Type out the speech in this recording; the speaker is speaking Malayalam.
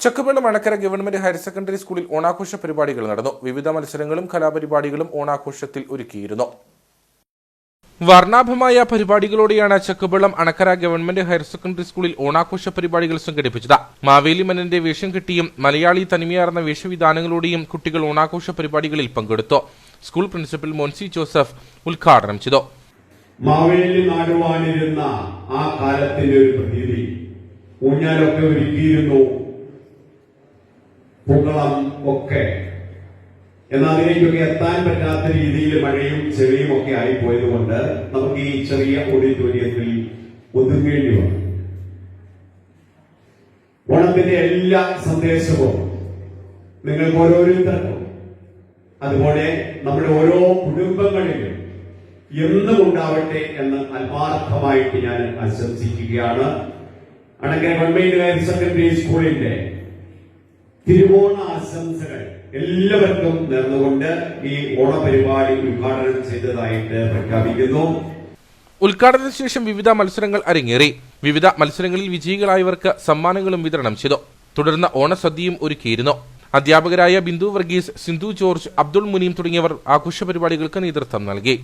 Chakkupally Manakkara government higher secondary സ്കൂളിൽ ഓണാഘോഷ പരിപാടികൾ നടന്നു. വിവിധ മത്സരങ്ങളും കലാപരിപാടികളും ഓണാഘോഷത്തിൽ ഒരുക്കിയിരുന്നു. വർണാഭമായ പരിപാടികളോടെയാണ് Chakkupallam Anakkara government higher secondary സ്കൂളിൽ ഓണാഘോഷ പരിപാടികൾ സംഘടിപ്പിച്ചത്. മാവേലി മന്നന്റെ വേഷം കെട്ടിയും മലയാളി തനിമയാർന്ന വേഷവിധാനങ്ങളോടെയും കുട്ടികൾ ഓണാഘോഷ പരിപാടികളിൽ പങ്കെടുത്തു. സ്കൂൾ പ്രിൻസിപ്പൽ മോൻസി ജോസഫ് ഉദ്ഘാടനം ചെയ്തു. മാവേലി ആ കാലത്തിന്റെ ഒരു പ്രതീതി. ഒരുക്കിയിരുന്നു. പൂക്കളം ഒക്കെ. എന്നാൽ അതിലേക്കൊക്കെ എത്താൻ പറ്റാത്ത രീതിയിൽ മഴയും ചെളിയും ഒക്കെ ആയിപ്പോയതുകൊണ്ട് നമുക്ക് ഈ ചെറിയ ഓഡിറ്റോറിയത്തിൽ ഒതുങ്ങേണ്ടി വന്നു. ഓണത്തിന്റെ എല്ലാ സന്ദേശവും നിങ്ങൾക്ക് ഓരോരുത്തർക്കും. അതുപോലെ നമ്മുടെ ഓരോ കുടുംബങ്ങളിലും എന്നും ഉണ്ടാവട്ടെ എന്ന് ആത്മാർത്ഥമായിട്ട് ഞാൻ ആശംസിക്കുകയാണ്. അണക്കര ഗവൺമെന്റ് ഹയർ സെക്കൻഡറി സ്കൂളിന്റെ തിരുവോണ ആശംസകൾ എല്ലാവർക്കും നേർന്നുകൊണ്ട് ഈ ഓണപരിപാടി ഉദ്ഘാടനം ചെയ്തതായിട്ട് പ്രഖ്യാപിക്കുന്നു. ഉദ്ഘാടനത്തിന് ശേഷം വിവിധ മത്സരങ്ങൾ അരങ്ങേറി. വിവിധ മത്സരങ്ങളിൽ വിജയികളായവർക്ക് സമ്മാനങ്ങളും വിതരണം ചെയ്തു. തുടർന്ന് ഓണസദ്യയും ഒരുക്കിയിരുന്നു. അധ്യാപകരായ ബിന്ദു വർഗീസ് സിന്ധു ജോർജ് അബ്ദുൾ മുനീം തുടങ്ങിയവർ ആഘോഷ പരിപാടികൾക്ക് നേതൃത്വം നൽകി.